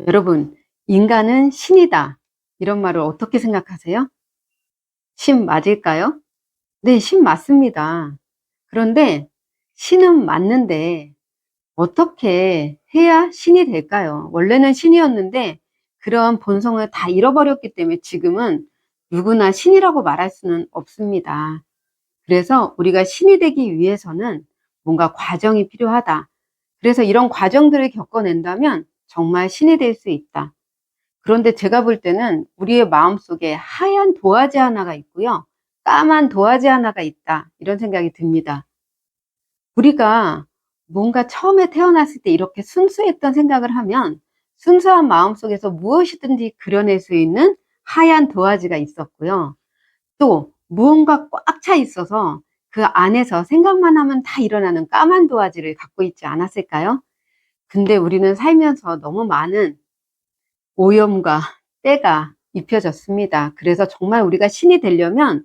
여러분, 인간은 신이다. 이런 말을 어떻게 생각하세요? 신 맞을까요? 네, 신 맞습니다. 그런데 신은 맞는데 어떻게 해야 신이 될까요? 원래는 신이었는데 그런 본성을 다 잃어버렸기 때문에 지금은 누구나 신이라고 말할 수는 없습니다. 그래서 우리가 신이 되기 위해서는 뭔가 과정이 필요하다. 그래서 이런 과정들을 겪어낸다면 정말 신이 될 수 있다. 그런데 제가 볼 때는 우리의 마음속에 하얀 도화지 하나가 있고요. 까만 도화지 하나가 있다. 이런 생각이 듭니다. 우리가 뭔가 처음에 태어났을 때 이렇게 순수했던 생각을 하면 순수한 마음 속에서 무엇이든지 그려낼 수 있는 하얀 도화지가 있었고요. 또 무언가 꽉 차 있어서 그 안에서 생각만 하면 다 일어나는 까만 도화지를 갖고 있지 않았을까요? 근데 우리는 살면서 너무 많은 오염과 때가 입혀졌습니다. 그래서 정말 우리가 신이 되려면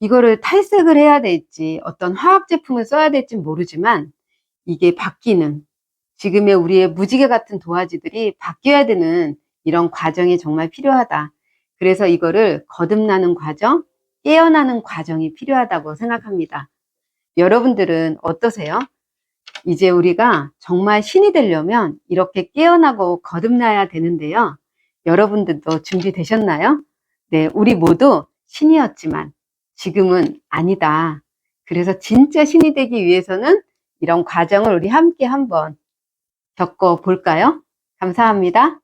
이거를 탈색을 해야 될지 어떤 화학 제품을 써야 될지 모르지만 이게 바뀌는 지금의 우리의 무지개 같은 도화지들이 바뀌어야 되는 이런 과정이 정말 필요하다. 그래서 이거를 거듭나는 과정, 깨어나는 과정이 필요하다고 생각합니다. 여러분들은 어떠세요? 이제 우리가 정말 신이 되려면 이렇게 깨어나고 거듭나야 되는데요. 여러분들도 준비되셨나요? 네, 우리 모두 신이었지만 지금은 아니다. 그래서 진짜 신이 되기 위해서는 이런 과정을 우리 함께 한번 겪어 볼까요? 감사합니다.